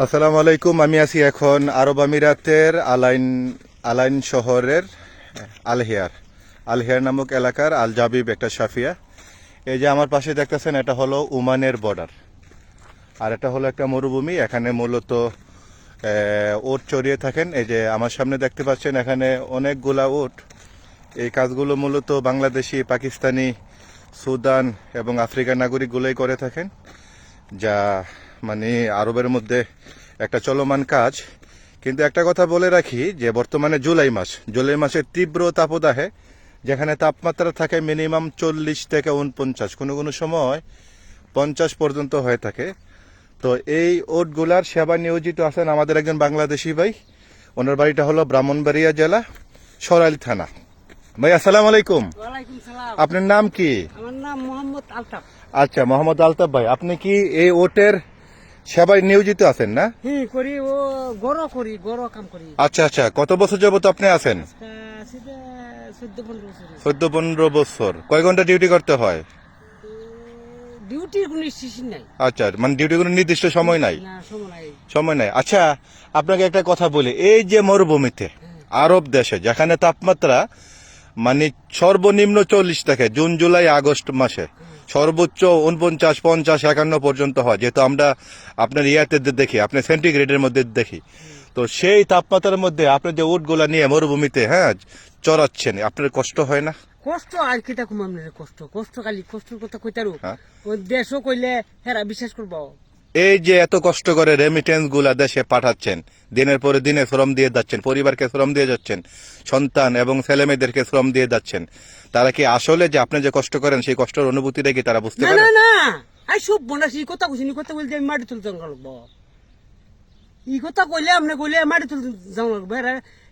আসসালামু আলাইকুম, আমি আছি এখন আরব আমিরাতের আলাইন আলাইন শহরের আলহিয়ার। আলহিয়ার নামক এলাকার আল জাবিব একটা সাফিয়া এই যে আমার পাশে দেখতেছেন, এটা হলো উমানের বর্ডার। আর এটা হলো একটা মরুভূমি, এখানে মূলত ওট চড়িয়ে থাকেন। এই যে আমার সামনে দেখতে পাচ্ছেন, এখানে অনেকগুলা ওট। এই কাজগুলো মূলত বাংলাদেশি, পাকিস্তানি, সুদান এবং আফ্রিকার নাগরিকগুলোই করে থাকেন, যা মানে আরবের মধ্যে একটা চলমান কাজ। কিন্তু একটা কথা বলে রাখি যে বর্তমানে জুলাই মাস। জুলাই মাসের তীব্র তাপদাহে যেখানে তাপমাত্রা থাকে মিনিমাম চল্লিশ থেকে উনপঞ্চাশ কোনো কোনো সময় পঞ্চাশ পর্যন্ত হয়ে থাকে। তো এই ওটগুলার সেবা নিয়োজিত আছেন আমাদের একজন বাংলাদেশি ভাই। ওনার বাড়িটা হলো ব্রাহ্মণবাড়িয়া জেলা সরাইল থানা। ভাই আসসালামু আলাইকুম। আপনার নাম কি? আমার নাম মোহাম্মদ আলতাফ। আচ্ছা মোহাম্মদ আলতাফ ভাই আপনি কি এই ওটের সেবায় নিয়োজিত আছেন না? করি ও গরো করি গরো কাম করি। আচ্ছা আচ্ছা কত বছর যাবত আপনি আছেন? চোদ্দ পনেরো বছর কয় ঘণ্টা ডিউটি করতে হয়? ডিউটির কোনো স্টেশন নাই। আচ্ছা মানে ডিউটি কোনো নির্দিষ্ট সময় নাই? সময় নাই। সময় নাই। আচ্ছা আপনাকে একটা কথা বলি এই যে মরুভূমিতে আরব দেশে যেখানে তাপমাত্রা মানে সর্বনিম্ন চল্লিশ থাকে জুন জুলাই আগস্ট মাসে সর্বোচ্চ উনপঞ্চাশ পঞ্চাশ একান্ন পর্যন্ত হয়। যেহেতু আমরা আপনার ইয়াতে দেখি আপনার সেন্টিগ্রেডের মধ্যে দেখি। তো সেই তাপমাত্রার মধ্যে আপনি যে উটগুলা নিয়ে মরুভূমিতে হ্যাঁ চড়াচ্ছেন আপনার কষ্ট হয় না? কষ্ট আর কিতা কম আপনার কষ্ট? কষ্ট খালি কষ্টের কথা কইতারু। হ্যাঁ। দেশও কইলে হেরা বিশ্বাস করব। এই যে এত কষ্ট করে রেমিটেন্সগুলা দেশে পাঠাচ্ছেন দিনের পরে দিনে শ্রম দিয়ে যাচ্ছেন পরিবারকে শ্রম দিয়ে যাচ্ছেন সন্তান এবং ছেলে মেয়েদেরকে শ্রম দিয়ে যাচ্ছেন তারা কি আসলে যে আপনি যে কষ্ট করেন সেই কষ্টের অনুভূতিটা কি তারা বুঝতে পারে? না না। আই সব বনাস ই কথা কইছি ই কথা বলতে আমি মাটি তুলতে লাগবো। ই কথা কইলে আপনি কইলে মাটি তুলতে যাও লাগবো।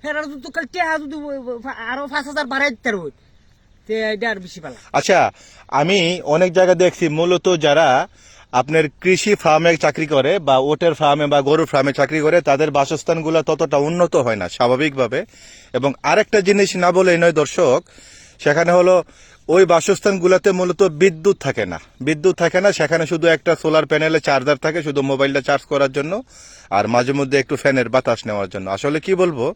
হেরা তো কাল টেহা যদি আরও পাঁচ হাজার বাড়াই দিতে পালা। আচ্ছা আমি অনেক জায়গা দেখছি মূলত যারা আপনার কৃষি ফার্মে চাকরি করে বা ওটের ফার্মে বা গরুর ফার্মে চাকরি করে, তাদের বাসস্থানগুলো ততটা উন্নত হয় না, স্বাভাবিকভাবে। এবং আরেকটা জিনিস না বলেই নয় দর্শক, সেখানে হলো ওই বাসস্থানগুলোতে মূলত বিদ্যুৎ থাকে না। বিদ্যুৎ থাকে না, সেখানে শুধু একটা সোলার প্যানেলে চার্জার থাকে, শুধু মোবাইলটা চার্জ করার জন্য, আর মাঝে মধ্যে একটু ফ্যানের বাতাস নেওয়ার জন্য। আসলে কি বলব,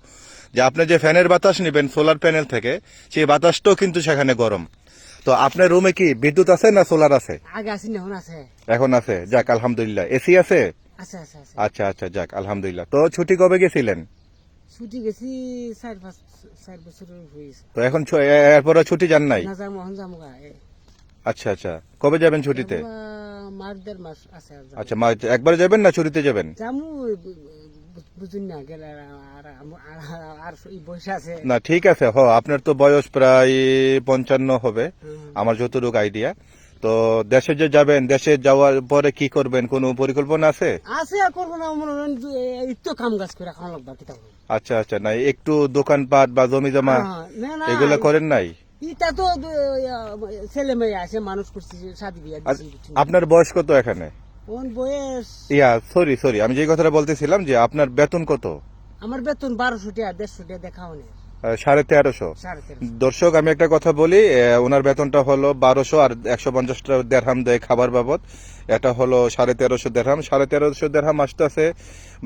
যে আপনি যে ফ্যানের বাতাস নেবেন সোলার প্যানেল থেকে, সেই বাতাসটাও কিন্তু সেখানে গরম। তো আপনার রুমে কি বিদ্যুৎ আছে না সোলার আছে? আগে আসি না এখন আছে। এখন আছে যাক আলহামদুলিল্লাহ। এসি আছে? আচ্ছা আচ্ছা যাক আলহামদুলিল্লাহ। তো ছুটি কবে গেছিলেন? ছুটি গেছি চার পাঁচ চার বছর হয়েছে। তো এখন এরপরে ছুটি যান নাই? না যাব এখন যাব আচ্ছা আচ্ছা। কবে যাবেন ছুটিতে? মাস দেড় মাস আছে আচ্ছা মা একবার যাবেন না ছুটিতে যাবেন? যামু বুঝুন না গেলে আর- আছে। ঠিক আছে হ আপনার তো বয়স প্রায় পঞ্চান্ন হবে আমার যতটুকু আইডিয়া তো দেশে যে যাবেন দেশে যাওয়ার পরে কি করবেন কোনো পরিকল্পনা আছে? আছে আর না হয় এই তো কাম কাজ করে খাওয়া লাগবে আচ্ছা আচ্ছা না একটু দোকানপাট বা জমি জমা না এগুলো করেন নাই? তো ছেলে মেয়ে আছে মানুষ করছি শাদি বিয়া আপনার বয়স কত এখানে? ইয়া সরি সরি আমি যে কথাটা বলতেছিলাম যে আপনার বেতন কত? আমার বেতন বারোশো টাকা দেড়শো টাকা দেখা অনেক সাড়ে তেরোশো। দর্শক আমি একটা কথা বলি ওনার বেতনটা হলো বারোশো আর একশো পঞ্চাশটা দেড়হাম দেয় খাবার বাবদ। এটা হলো সাড়ে তেরোশো দেড়হাম। সাড়ে তেরোশো দেড়হাম আসতেছে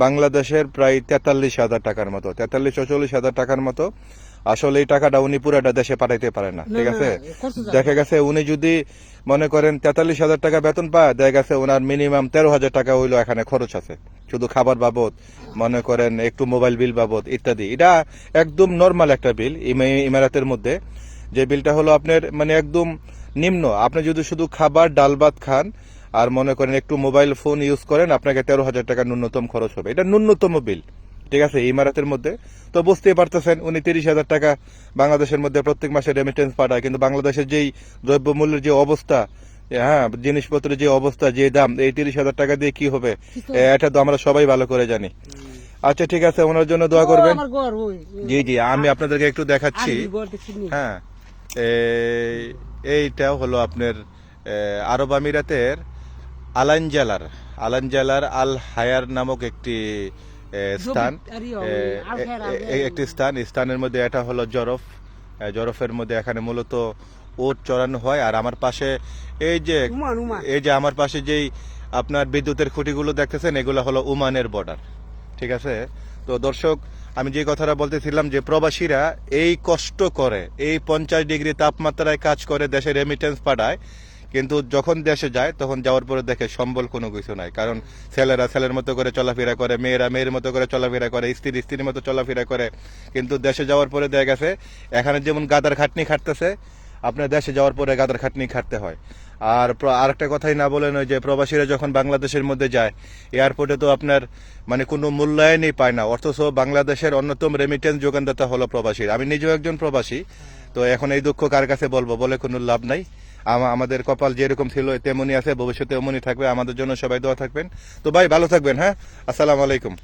বাংলাদেশের প্রায় তেতাল্লিশ হাজার টাকার মতো তেতাল্লিশ চল্লিশ হাজার টাকার মতো। আসলে এই টাকাটা উনি পুরোটা দেশে পাঠাইতে পারে না ঠিক আছে। দেখা গেছে উনি যদি মনে করেন তেতাল্লিশ হাজার টাকা বেতন পায় দেখা গেছে ওনার মিনিমাম তেরো হাজার টাকা হইল এখানে খরচ আছে। শুধু খাবার বাবদ মনে করেন একটু মোবাইল বিল বাবদ ইত্যাদি। এটা একদম নর্মাল একটা বিল ইমারাতের মধ্যে। যে বিলটা হলো আপনার মানে একদম নিম্ন। আপনি যদি শুধু খাবার ডাল ভাত খান আর মনে করেন একটু মোবাইল ফোন ইউজ করেন আপনাকে তেরো হাজার টাকা ন্যূনতম খরচ হবে। এটা ন্যূনতম বিল। ঠিক আছে ইমারাতের মধ্যে। তো বুঝতেই পারতেছেন উনি তিরিশ হাজার টাকা বাংলাদেশের মধ্যে প্রত্যেক মাসে রেমিটেন্স পাঠায়। কিন্তু বাংলাদেশের যেই দ্রব্যমূল্যের যে অবস্থা হ্যাঁ জিনিসপত্রের যে অবস্থা যে দাম এই তিরিশ হাজার টাকা দিয়ে কি হবে? এটা তো আমরা সবাই ভালো করে জানি। আচ্ছা ঠিক আছে ওনার জন্য দোয়া করবেন। জি জি আমি আপনাদেরকে একটু দেখাচ্ছি। হ্যাঁ এই- এইটাও হলো আপনার আরব আমিরাতের আলান জেলার জেলার আল হায়ার নামক একটি স্থান এ- হায়ার। একটি স্থান স্থানের মধ্যে এটা হলো জরফ। জরফের মধ্যে এখানে মূলত ওট চড়ানো হয়। আর আমার পাশে এই যে এই যে আমার পাশে যেই আপনার বিদ্যুতের খুঁটিগুলো দেখতেছেন এগুলো হলো ওমানের বর্ডার ঠিক আছে? তো দর্শক আমি যে কথাটা বলতেছিলাম যে প্রবাসীরা এই কষ্ট করে এই পঞ্চাশ ডিগ্রি তাপমাত্রায় কাজ করে দেশে রেমিটেন্স পাঠায় কিন্তু যখন দেশে যায়, তখন যাওয়ার পরে দেখে সম্বল কোনো কিছু নাই। কারণ ছেলেরা ছেলের মতো করে চলাফেরা করে, মেয়েরা মেয়ের মতো করে চলাফেরা করে, স্ত্রী স্ত্রীর মতো চলাফেরা করে। কিন্তু দেশে যাওয়ার পরে দেখা গেছে, এখানে যেমন গাদার খাটনি খাটতেছে, আপনার দেশে যাওয়ার পরে গাদার খাটনি খাটতে হয়। আর আরেকটা কথাই না বলেন ওই যে, প্রবাসীরা যখন বাংলাদেশের মধ্যে যায়, এয়ারপোর্টে তো আপনার মানে কোনো মূল্যায়নই পায় না। অথচ বাংলাদেশের অন্যতম রেমিটেন্স যোগানদাতা হলো প্রবাসীর। আমি নিজেও একজন প্রবাসী, তো এখন এই দুঃখ কার কাছে বলব, বলে কোনো লাভ নাই। আমাদের কপাল যেরকম ছিল, তেমনই আছে ভবিষ্যতে এমনই থাকবে। আমাদের জন্য সবাই দোয়া থাকবেন। তো ভাই, ভালো থাকবেন হ্যাঁ? আসসালামু আলাইকুম।